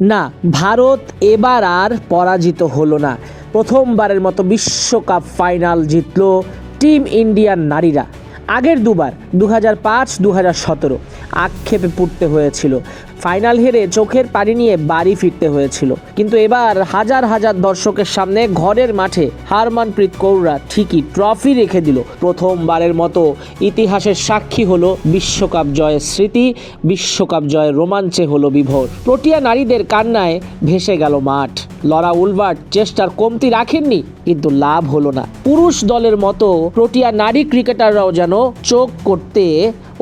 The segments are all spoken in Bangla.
না, ভারত এবার আর পরাজিত হলো না। প্রথমবারের মতো বিশ্বকাপ ফাইনাল জিতল টিম ইন্ডিয়ার নারীরা। আগের দুবার দু হাজার পাঁচ দু হাজার সতেরো, আক্ষেপে পড়তে হয়েছিল। ফাইনাল হেরে চোখের পানি নিয়ে বাড়ি ফিরতে হয়েছিল। কিন্তু এবার হাজার হাজার দর্শকের সামনে ঘরের মাঠে হারমানপ্রীত কৌররা ঠিকই ট্রফি রেখে দিল। প্রথমবারের মতো ইতিহাসের সাক্ষী হলো বিশ্বকাপ জয়ের স্মৃতি, বিশ্বকাপ জয়ের রোমাঞ্চে হলো বিভোর। প্রোটিয়া নারীদের কান্নায় ভেসে গেল মাঠ। লরা উলবার্ট চেষ্টার কমতি রাখেননি, কিন্তু লাভ হলো না। পুরুষ দলের মতো প্রোটিয়া নারী ক্রিকেটাররাও যেন চোখ করতে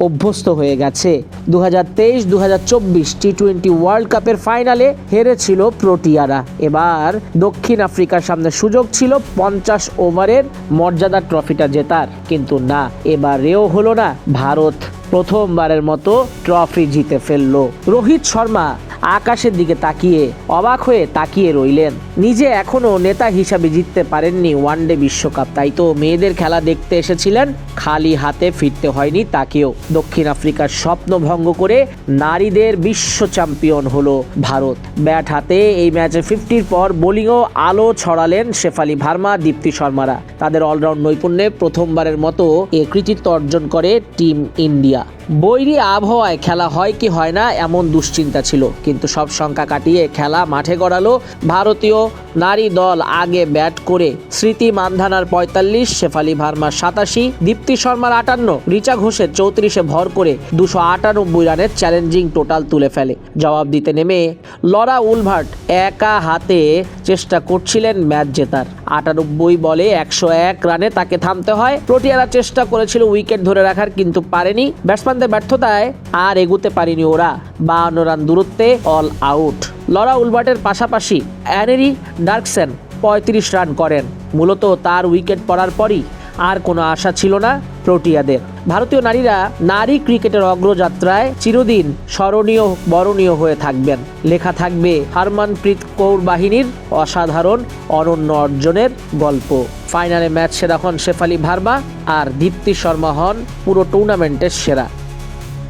অভ্যস্ত হয়ে গেছে। দু হাজার তেইশ দু হাজার চব্বিশ টি টোয়েন্টি ওয়ার্ল্ড কাপের ফাইনালে হেরেছিল প্রোটিয়ারা। এবার দক্ষিণ আফ্রিকার সামনে সুযোগ ছিল পঞ্চাশ ওভারের মর্যাদা ট্রফিটা জেতার। কিন্তু না, এবারেও হলো না। ভারত প্রথমবারের মতো ট্রফি জিতে ফেলল। রোহিত শর্মা আকাশের দিকে তাকিয়ে অবাক হয়ে তাকিয়ে রইলেন। নিজে এখনও নেতা হিসাবে জিততে পারেননি ওয়ানডে বিশ্বকাপ, তাই তো মেয়েদের খেলা দেখতে এসেছিলেন, খালি হাতে ফিরতে হয়নি তাকেও। দক্ষিণ আফ্রিকার স্বপ্ন ভঙ্গ করে নারীদের বিশ্ব চ্যাম্পিয়ন হলো ভারত। ব্যাট হাতে এই ম্যাচে ফিফটির পর বোলিংও আলো ছড়ালেন শেফালি ভার্মা, দীপ্তি শর্মারা। তাদের অলরাউন্ড নৈপুণ্যে প্রথমবারের মতো এ কৃতিত্ব অর্জন করে টিম ইন্ডিয়া। বৈরী আবহাওয়ায় খেলা হয় কি হয় না এমন দুশ্চিন্তা ছিল। কিন্তু সব শঙ্কা কাটিয়ে খেলা মাঠে গড়ালো। ভারতীয় নারী দল আগে ব্যাট করে স্মৃতি মানধানার পঁয়তাল্লিশ, শেফালি ভার্মার সাতাশি, দীপ্তি শর্মার আটান্ন, রিচা ঘোষের চৌত্রিশে ভর করে দুশো আটানব্বই রানের চ্যালেঞ্জিং টোটাল তুলে ফেলে। জবাব দিতে নেমে লরা উলভার্ট একা হাতে চেষ্টা করছিলেন ম্যাচ জেতার। আটানব্বই বলে একশো এক রানে তাকে থামতে হয়। প্রোটিয়ারা চেষ্টা করেছিল উইকেট ধরে রাখার, কিন্তু পারেনি। ব্যাটসম্যানদের ব্যর্থতায় আর এগুতে পারেনি ওরা। বাহান্ন রান দূরত্বে অল আউট লরা উলবার্টের পাশাপাশি অ্যানেরি ডার্কসেন পঁয়ত্রিশ রান করেন। মূলত তার উইকেট পড়ার পরই আর কোনো আশা ছিল না প্রোটিয়াদের। ভারতীয় নারীরা নারী ক্রিকেটের অগ্রযাত্রায় চিরদিন স্মরণীয়, বরণীয় হয়ে থাকবেন। লেখা থাকবে হারমানপ্রীত কৌর বাহিনীর অসাধারণ, অনন্য অর্জনের গল্প। ফাইনালে ম্যাচ সেরা হন শেফালি ভার্মা আর দীপ্তি শর্মা হন পুরো টুর্নামেন্টের সেরা।